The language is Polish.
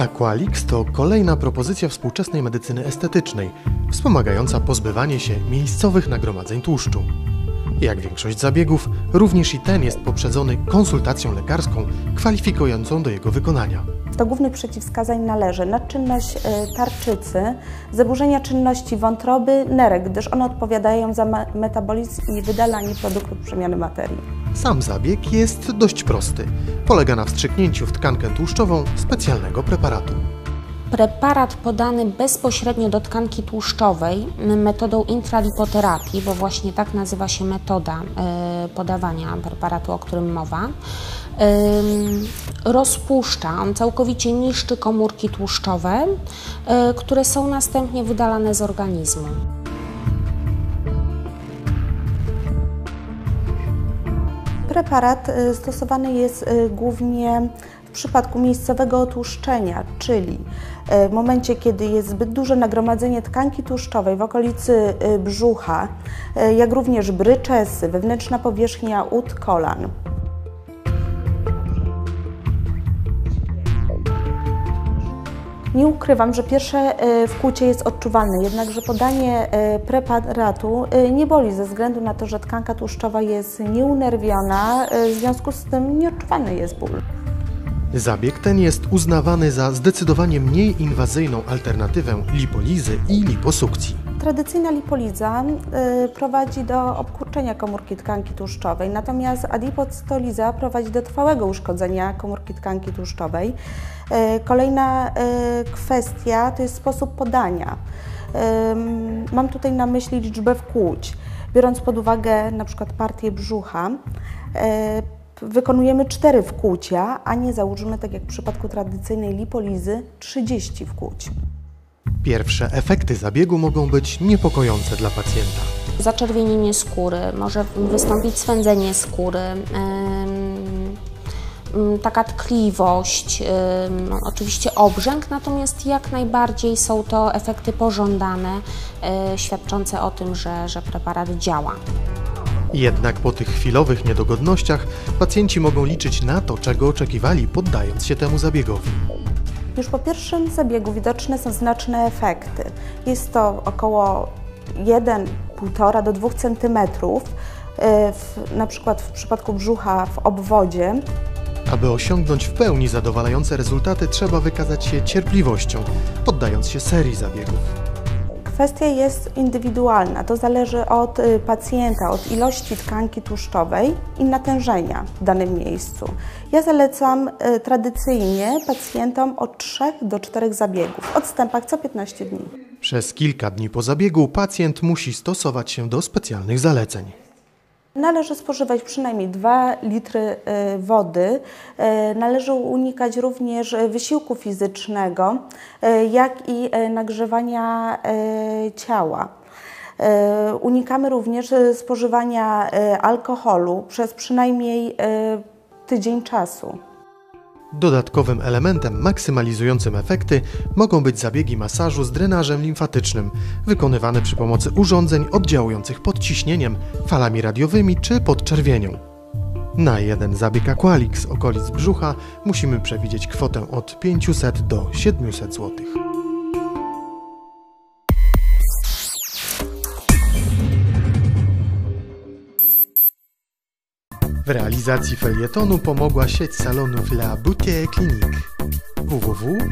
Aqualix to kolejna propozycja współczesnej medycyny estetycznej, wspomagająca pozbywanie się miejscowych nagromadzeń tłuszczu. Jak większość zabiegów, również i ten jest poprzedzony konsultacją lekarską kwalifikującą do jego wykonania. Do głównych przeciwwskazań należy nadczynność y, tarczycy, zaburzenia czynności wątroby, nerek, gdyż one odpowiadają za metabolizm i wydalanie produktów przemiany materii. Sam zabieg jest dość prosty. Polega na wstrzyknięciu w tkankę tłuszczową specjalnego preparatu. Preparat podany bezpośrednio do tkanki tłuszczowej metodą intralipoterapii, bo właśnie tak nazywa się metoda y, podawania preparatu, o którym mowa, rozpuszcza, on całkowicie niszczy komórki tłuszczowe, y, które są następnie wydalane z organizmu. Preparat y, stosowany jest głównie w przypadku miejscowego otłuszczenia, czyli e, w momencie, kiedy jest zbyt duże nagromadzenie tkanki tłuszczowej w okolicy brzucha, jak również bryczesy, wewnętrzna powierzchnia ud kolan. Nie ukrywam, że pierwsze wkłucie jest odczuwalne, jednakże podanie preparatu nie boli ze względu na to, że tkanka tłuszczowa jest nieunerwiona, w związku z tym nieodczuwalny jest ból. Zabieg ten jest uznawany za zdecydowanie mniej inwazyjną alternatywę lipolizy i liposukcji. Tradycyjna lipoliza y, prowadzi do obkurczenia komórki tkanki tłuszczowej, natomiast adipostoliza prowadzi do trwałego uszkodzenia komórki tkanki tłuszczowej. Y, kolejna y, kwestia to jest sposób podania. Mam tutaj na myśli liczbę wkłuć. Biorąc pod uwagę na przykład partię brzucha, wykonujemy 4 wkłucia, a nie załóżmy, tak jak w przypadku tradycyjnej lipolizy, 30 wkłuć. Pierwsze efekty zabiegu mogą być niepokojące dla pacjenta. Zaczerwienienie skóry, może wystąpić swędzenie skóry, taka tkliwość, oczywiście obrzęk, natomiast jak najbardziej są to efekty pożądane, e, świadczące o tym, że, że preparat działa. Jednak po tych chwilowych niedogodnościach pacjenci mogą liczyć na to, czego oczekiwali, poddając się temu zabiegowi. Już po pierwszym zabiegu widoczne są znaczne efekty. Jest to około 1,5 do 2 cm, na przykład w przypadku brzucha w obwodzie. Aby osiągnąć w pełni zadowalające rezultaty, trzeba wykazać się cierpliwością, poddając się serii zabiegów. Kwestia jest indywidualna, to zależy od y, pacjenta, od ilości tkanki tłuszczowej i natężenia w danym miejscu. Ja zalecam y, tradycyjnie pacjentom od 3 do 4 zabiegów, w odstępach co 15 dni. Przez kilka dni po zabiegu pacjent musi stosować się do specjalnych zaleceń. Należy spożywać przynajmniej 2 litry y, wody. Y, należy unikać również wysiłku fizycznego, jak i nagrzewania ciała. Unikamy również spożywania alkoholu przez przynajmniej tydzień czasu. Dodatkowym elementem maksymalizującym efekty mogą być zabiegi masażu z drenażem limfatycznym, wykonywane przy pomocy urządzeń oddziałujących pod ciśnieniem, falami radiowymi czy podczerwienią. Na jeden zabieg Aqualix okolic brzucha musimy przewidzieć kwotę od 500 do 700 zł. W realizacji felietonu pomogła sieć salonów La Boutique Clinique. www.labc.pl